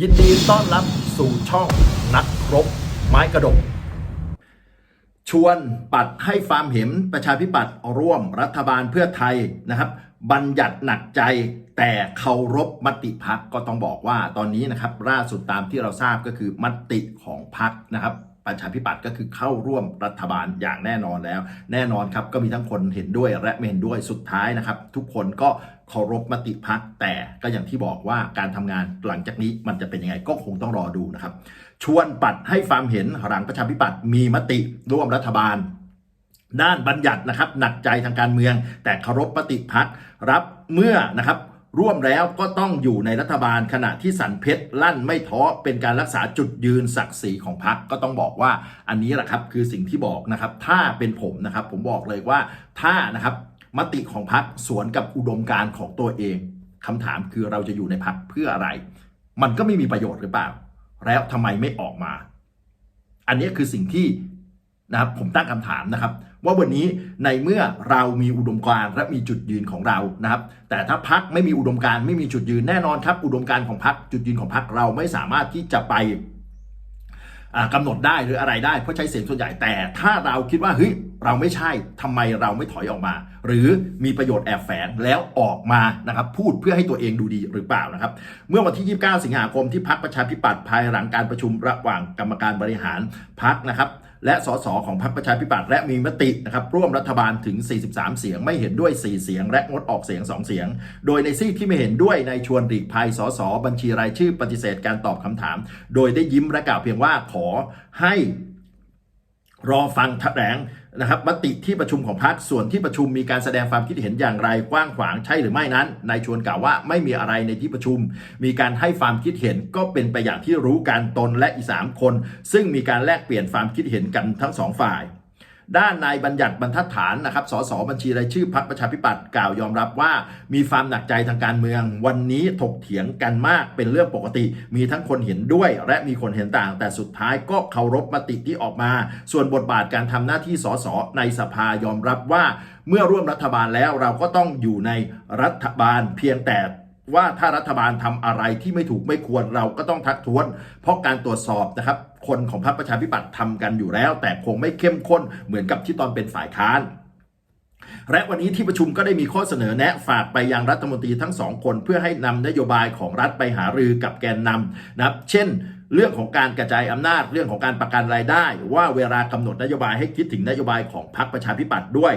ยินดีต้อนรับสู่ช่องนักรบไม้กระดก ชวนปัดให้ฟาร์มเห็นประชาธิปัตย์ร่วมรัฐบาลเพื่อไทยนะครับ บัญญัติหนักใจแต่เคารพมติพักก็ต้องบอกว่าตอนนี้นะครับล่าสุดตามที่เราทราบก็คือมติของพักนะครับ ประชาธิปัตย์ก็คือเข้าร่วมรัฐบาลอย่างแน่นอนแล้ว แน่นอนครับก็มีทั้งคนเห็นด้วยและไม่เห็นด้วยสุดท้ายนะครับ ทุกคนก็เคารพมติพักแต่ก็อย่างที่บอกว่าการทำงานหลังจากนี้มันจะเป็นยังไงก็คงต้องรอดูนะครับ ชวนปัดให้ฟามเห็นหลังประชาธิปัตย์มีมติร่วมรัฐบาล ด้านบัญญัตินะครับ หนักใจทางการเมือง แต่เคารพมติพักรับเมื่อนะครับ ร่วมแล้วก็ต้องอยู่ในรัฐบาลขณะที่สันเพชรลั่นไม่ท้อเป็นการรักษาจุดยืนศักดิ์ศรีของพักก็ต้องบอกว่าอันนี้แหละครับคือสิ่งที่บอกนะครับ ถ้าเป็นผมนะครับ ผมบอกเลยว่าถ้านะครับมติของพักสวนกับอุดมการณ์ของตัวเองคำถามคือเราจะอยู่ในพักเพื่ออะไร มันก็ไม่มีประโยชน์หรือเปล่า แล้วทำไมไม่ออกมา อันนี้คือสิ่งที่นะครับผมตั้งคำถามนะครับ ว่าวันนี้ในเมื่อเรามีอุดมการณ์และมีจุดยืนของเรานะครับ แต่ถ้าพักไม่มีอุดมการณ์ไม่มีจุดยืนแน่นอนครับ อุดมการณ์ของพักจุดยืนของพักเราไม่สามารถที่จะไปอ่ากำหนดได้หรืออะไรได้เพราะใช้เสียงส่วนใหญ่แต่ถ้าเราคิดว่าเฮ้ยเราไม่ใช่ทำไมเราไม่ถอยออกมา หรือมีประโยชน์แอบแฝงแล้วออกมานะครับพูดเพื่อให้ตัวเองดูดีหรือเปล่านะครับ เมื่อวันที่ 29 สิงหาคมที่พักประชาธิปัตย์ภายหลังการประชุมระหว่างกรรมการบริหารพักนะครับ และสสของพรรคประชาธิปัตย์และมีมตินะครับร่วมรัฐบาลถึง 43 เสียงไม่เห็นด้วย 4 เสียง และงดออกเสียง 2 เสียง โดยในซีกที่ไม่เห็นด้วยในชวนหลีกภัยสสบัญชีรายชื่อปฏิเสธการตอบคำถาม โดยได้ยิ้มและกล่าวเพียงว่าขอให้ รอฟังแถลงนะครับมติที่ประชุมของพรรคส่วนที่ประชุมมีการแสดงความคิดเห็นอย่างไรกว้างขวางใช่หรือไม่นั้นนายชวนกล่าวว่าไม่มีอะไรในที่ประชุม มีการให้ความคิดเห็นก็เป็นไปอย่างที่รู้การตนและอีสามคน ซึ่งมีการแลกเปลี่ยนความคิดเห็นกันทั้งสองฝ่าย ด้านนายบัญญัติบรรทัดฐานนะครับ สสบัญชีรายชื่อพักประชาธิปัตย์กล่าวยอมรับว่ามีความหนักใจทางการเมือง วันนี้ถกเถียงกันมากเป็นเรื่องปกติ มีทั้งคนเห็นด้วยและมีคนเห็นต่าง แต่สุดท้ายก็เคารพมติที่ออกมา ส่วนบทบาทการทำหน้าที่สสในสภายอมรับว่า เมื่อร่วมรัฐบาลแล้วเราก็ต้องอยู่ในรัฐบาลเพียงแต่ ว่าถ้ารัฐบาลทำอะไรที่ไม่ถูกไม่ควรเราก็ต้องทักท้วงเพราะการตรวจสอบนะครับ คนของพรรคประชาธิปัตย์ทำกันอยู่แล้ว แต่คงไม่เข้มข้นเหมือนกับที่ตอนเป็นฝ่ายค้านและวันนี้ที่ประชุมก็ได้มีข้อเสนอแนะฝากไปยังรัฐมนตรีทั้งสองคน เพื่อให้นำนโยบายของรัฐไปหารือกับแกนนำนะครับ เช่น เรื่องของการกระจายอำนาจเรื่องของการประกันรายได้ ว่าเวลากำหนดนโยบายให้คิดถึงนโยบายของพรรคประชาธิปัตย์ด้วย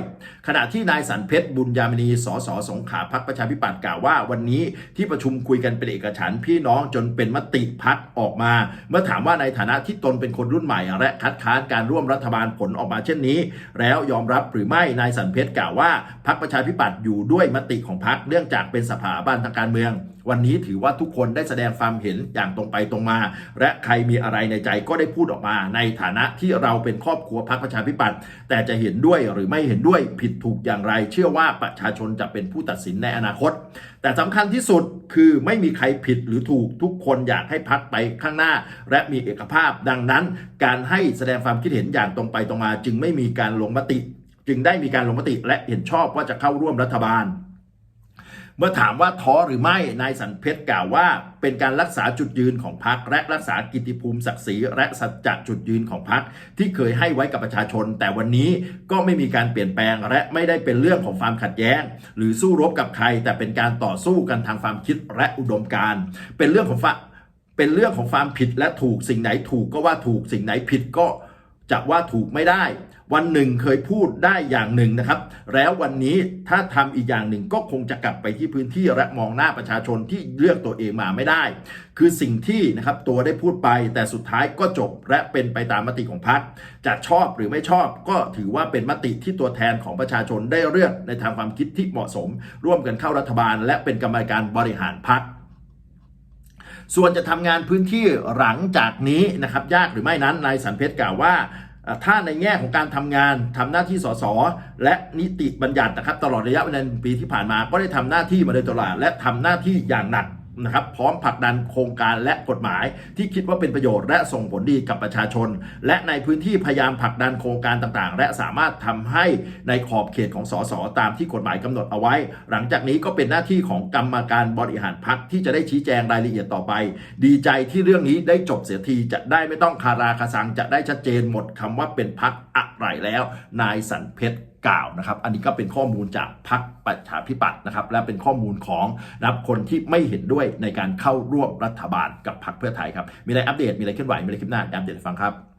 ขณะที่นายสันเพชรบุญยามณีสสสงขลาพรรคประชาธิปัตย์กล่าวว่า วันนี้ที่ประชุมคุยกันเป็นเอกฉันพี่น้องจนเป็นมติพักออกมา เมื่อถามว่าในฐานะที่ตนเป็นคนรุ่นใหม่ และคัดค้านการร่วมรัฐบาลผลออกมาเช่นนี้ แล้วยอมรับหรือไม่นายสันเพชรกล่าวว่าพรรคประชาธิปัตย์อยู่ด้วยมติของพรรคเนื่องจากเป็นสถาบันทางการเมือง วันนี้ถือว่าทุกคนได้แสดงความเห็นอย่างตรงไปตรงมา และใครมีอะไรในใจก็ได้พูดออกมา ในฐานะที่เราเป็นครอบครัวพรรคประชาธิปัตย์แต่จะเห็นด้วยหรือไม่เห็นด้วยผิดถูกอย่างไร เชื่อว่าประชาชนจะเป็นผู้ตัดสินในอนาคต แต่สำคัญที่สุดคือไม่มีใครผิดหรือถูกทุกคนอยากให้พักไปข้างหน้า และมีเอกภาพดังนั้น การให้แสดงความคิดเห็นอย่างตรงไปตรงมา จึงไม่มีการลงมติ จึงได้มีการลงมติและเห็นชอบว่าจะเข้าร่วมรัฐบาล เมื่อถามว่าท้อหรือไม่นายสันเพชรกล่าวว่า เป็นการรักษาจุดยืนของพรรคและรักษากิตติภูมิศักดิ์ศรีและสัจจะจุดยืนของพรรคที่เคยให้ไว้กับประชาชน แต่วันนี้ก็ไม่มีการเปลี่ยนแปลงและไม่ได้เป็นเรื่องของความขัดแย้ง หรือสู้รบกับใคร แต่เป็นการต่อสู้กันทางความคิดและอุดมการณ์เป็นเรื่องของเป็นเรื่องของความผิดและถูกสิ่งไหนถูกก็ว่าถูกสิ่งไหนผิดก็ จะว่าถูกไม่ได้ วันหนึ่งเคยพูดได้อย่างหนึ่งนะครับ แล้ววันนี้ถ้าทำอีกอย่างหนึ่งก็คงจะกลับไปที่พื้นที่และมองหน้าประชาชนที่เลือกตัวเองมาไม่ได้ คือสิ่งที่นะครับตัวได้พูดไปแต่สุดท้ายก็จบและเป็นไปตามมติของพรรคจะชอบหรือไม่ชอบก็ถือว่าเป็นมติที่ตัวแทนของประชาชนได้เลือกในทางความคิดที่เหมาะสม ร่วมกันเข้ารัฐบาล และเป็นกรรมการบริหารพรรค ส่วนจะทำงานพื้นที่หลังจากนี้นะครับยากหรือไม่นั้นนายสันเพชรกล่าวว่าถ้าในแง่ของการทำงานทำหน้าที่สสและนิติบัญญัตินะครับตลอดระยะเวลาปีที่ผ่านมาก็ได้ทำหน้าที่มาโดยตลอดและทำหน้าที่อย่างหนัก นะครับพร้อมผลักดันโครงการและกฎหมาย ที่คิดว่าเป็นประโยชน์และส่งผลดีกับประชาชน และในพื้นที่พยายามผลักดันโครงการต่างๆ และสามารถทำให้ในขอบเขตของสสตามที่กฎหมายกำหนดเอาไว้ หลังจากนี้ก็เป็นหน้าที่ของกรรมการบริหารพักที่จะได้ชี้แจงรายละเอียดต่อไป ดีใจที่เรื่องนี้ได้จบเสียทีจะได้ไม่ต้องคาราคาซังจะได้ชัดเจนหมดคำว่าเป็นพักอะไรแล้ว นายสันเพชร กล่าวนะครับ อันนี้ก็เป็นข้อมูลจากพักประชาธิปัตย์นะครับ และเป็นข้อมูลของนะครับคนที่ไม่เห็นด้วยในการเข้าร่วมรัฐบาลกับพักเพื่อไทยครับ มีอะไรอัปเดตมีอะไรเคลื่อนไหวมีอะไรคลิปหน้าอัปเดตฟังครับ